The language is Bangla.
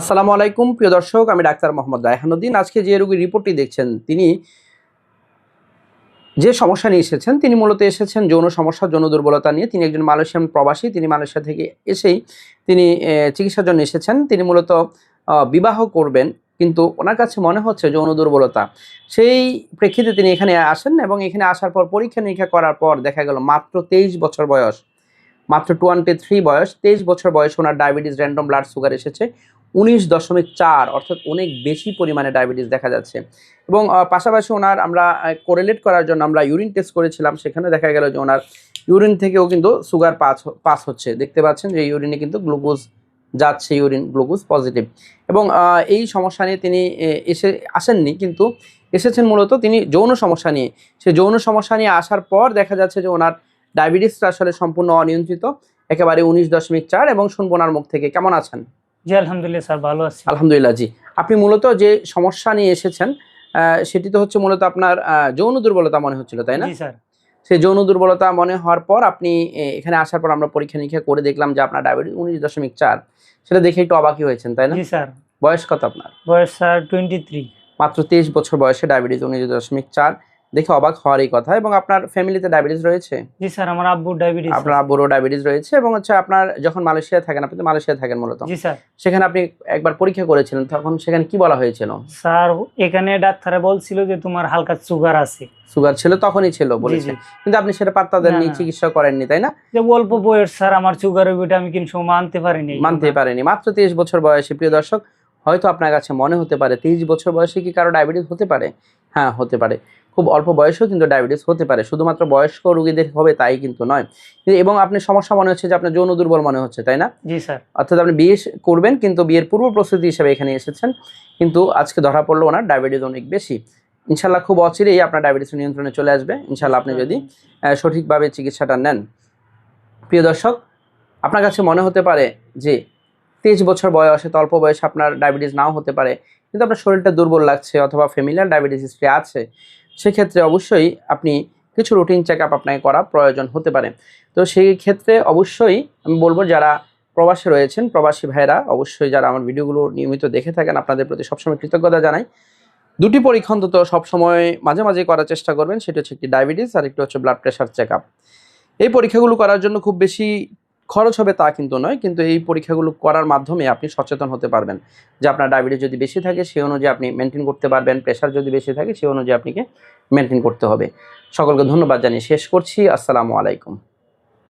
আসসালামু আলাইকুম, প্রিয় দর্শক, আমি ডাক্তার মোহাম্মদ রায়হানুদ্দিন। আজকে যে রোগীর রিপোর্টটি দেখছেন, তিনি যে সমস্যা নিয়ে এসেছেন, তিনি মূলত এসেছেন যৌন সমস্যা, যৌন দুর্বলতা নিয়ে। তিনি একজন মালয়েশিয়ান প্রবাসী, তিনি মালয়েশিয়া থেকে এসেই তিনি চিকিৎসার জন্য এসেছেন। তিনি মূলত বিবাহ করবেন, কিন্তু ওনার কাছে মনে হচ্ছে যৌন দুর্বলতা। সেই প্রেক্ষিতে তিনি এখানে আসেন এবং এখানে আসার পর, পরীক্ষা নিরীক্ষা করার পর দেখা গেল মাত্র তেইশ বছর বয়স, মাত্র টোয়েন্টি থ্রি বয়স, তেইশ বছর বয়স ওনার ডায়াবেটিস, র্যান্ডম ব্লাড সুগার এসেছে। উনিশ দশমিক চার, অর্থাৎ অনেক বেশি পরিমাণে ডায়াবেটিস দেখা যাচ্ছে। এবং পাশাপাশি ওনার আমরা কোরেলেট করার জন্য আমরা ইউরিন টেস্ট করেছিলাম, সেখানে দেখা গেল যে ওনার ইউরিন থেকেও কিন্তু সুগার পাস পাস হচ্ছে। দেখতে পাচ্ছেন যে ইউরিনে কিন্তু গ্লুকোজ যাচ্ছে ইউরিন গ্লুকোজ পজিটিভ এবং এই সমস্যা নিয়ে তিনি এসে, আসেননি, কিন্তু এসেছেন মূলত তিনি যৌন সমস্যা নিয়ে। সে যৌন সমস্যা নিয়ে আসার পর দেখা যাচ্ছে যে ওনার ডায়াবেটিসটা আসলে সম্পূর্ণ অনিয়ন্ত্রিত। একেবারে উনিশ দশমিক চার এবং শুনব ওনার মুখ থেকে। কেমন আছেন? জি আলহামদুলিল্লাহ স্যার ভালো আছি। আলহামদুলিল্লাহ জি। আপনি মূলত যে সমস্যা নিয়ে এসেছেন সেটি তো হচ্ছে মূলত আপনার যৌন দুর্বলতা মনে হচ্ছিল তাই না? স্যার। সেই যৌন দুর্বলতা মনে হওয়ার পর আপনি এখানে আসার পর আমরা পরীক্ষা নিরীক্ষা করে দেখলাম যে আপনার ডায়াবেটিস উনিশ দশমিক চার সেটা দেখে একটু অবাকই হয়েছেন তাই না? জি স্যার। বয়স কত আপনার? বয়স স্যার টোয়েন্টি থ্রি মাত্র তেইশ বছর বয়সে ডায়াবেটিস উনিশ দশমিক চার দেখে অবাক হওয়ারই কথা এবং আপনার ফ্যামিলিতে ডায়াবেটিস রয়েছে? জি স্যার আমার আব্বু ডায়াবেটিস আপনার আব্বুরও ডায়াবেটিস রয়েছে এবং হচ্ছে আপনার যখন মালয়েশিয়া থাকেন আপনি তো মালয়েশিয়া থাকেন মূলত। জি স্যার। সেখানে আপনি একবার পরীক্ষা করেছিলেন তখন সেখানে কি বলা হয়েছিল? স্যার এখানে ডাক্তারে বলছিল যে তোমার হালকা সুগার আছে। সুগার ছিল তখনই ছিল বলেছে। কিন্তু আপনি সেটা পাত্তা দেননি। চিকিৎসা করেননি তাই না? যে অল্প বয়স স্যার আমার সুগার ওইটা আমি কিন্তু সময় আনতে পারিনি। মানতে পারেনি। মাত্র তেইশ বছর বয়সে প্রিয় দর্শক হয়তো আপনার কাছে মনে হতে পারে তেইশ বছর বয়সে কি কারও ডায়াবেটিস হতে পারে? হ্যাঁ হতে পারে। খুব অল্প বয়সেও কিন্তু ডায়াবেটিস হতে পারে। শুধুমাত্র বয়স্ক রোগীদের হবে তাই কিন্তু নয়। এবং আপনি সমস্যা মনে হচ্ছে যে আপনার যৌন দুর্বল মনে হচ্ছে তাই না? জি স্যার। অর্থাৎ আপনি বিয়ে করবেন কিন্তু বিয়ের পূর্ব প্রস্তুতি হিসেবে এখানে এসেছেন। কিন্তু আজকে ধরা পড়ল ওনার ডায়াবেটিস অনেক বেশি। ইনশাল্লাহ খুব অচিরেই আপনার ডায়াবেটিস নিয়ন্ত্রণে চলে আসবে। ইনশাল্লাহ আপনি যদি সঠিকভাবে চিকিৎসাটা নেন। প্রিয় দর্শক আপনার কাছে মনে হতে পারে যে তেইশ বছর বয়সে অল্প বয়সে আপনার ডায়াবেটিস নাও হতে পারে। কিন্তু আপনার শরীরটা দুর্বল লাগছে অথবা ফ্যামিলিয়ার ডায়াবেটিস হিস্ট্রি আছে, সেক্ষেত্রে অবশ্যই আপনি কিছু রুটিন চেক আপ আপনাকে করা প্রয়োজন হতে পারে। তো সেই ক্ষেত্রে অবশ্যই আমি বলব যারা প্রবাসে রয়েছেন, প্রবাসী ভাইরা অবশ্যই যারা আমার ভিডিওগুলো নিয়মিত দেখে থাকেন, আপনাদের প্রতি সবসময় কৃতজ্ঞতা জানাই। দুটি পরীক্ষা অন্তত সবসময় মাঝে মাঝে করার চেষ্টা করবেন, সেটা হচ্ছে একটি ডায়াবেটিস আর একটি হচ্ছে ব্লাড প্রেশার চেক আপ এই পরীক্ষাগুলো করার জন্য খুব বেশি খরচ হবে তা কিন্তু নয়, কিন্তু এই পরীক্ষাগুলো করার মাধ্যমে আপনি সচেতন হতে পারবেন। যে আপনার ডায়াবেটিস যদি বেশি থাকে সেই অনুযায়ী আপনি মেনটেন করতে পারবেন। প্রেশার যদি বেশি থাকে সেই অনুযায়ী আপনাকে মেনটেন করতে হবে। সকলকে ধন্যবাদ জানিয়ে শেষ করছি। আসসালামু আলাইকুম।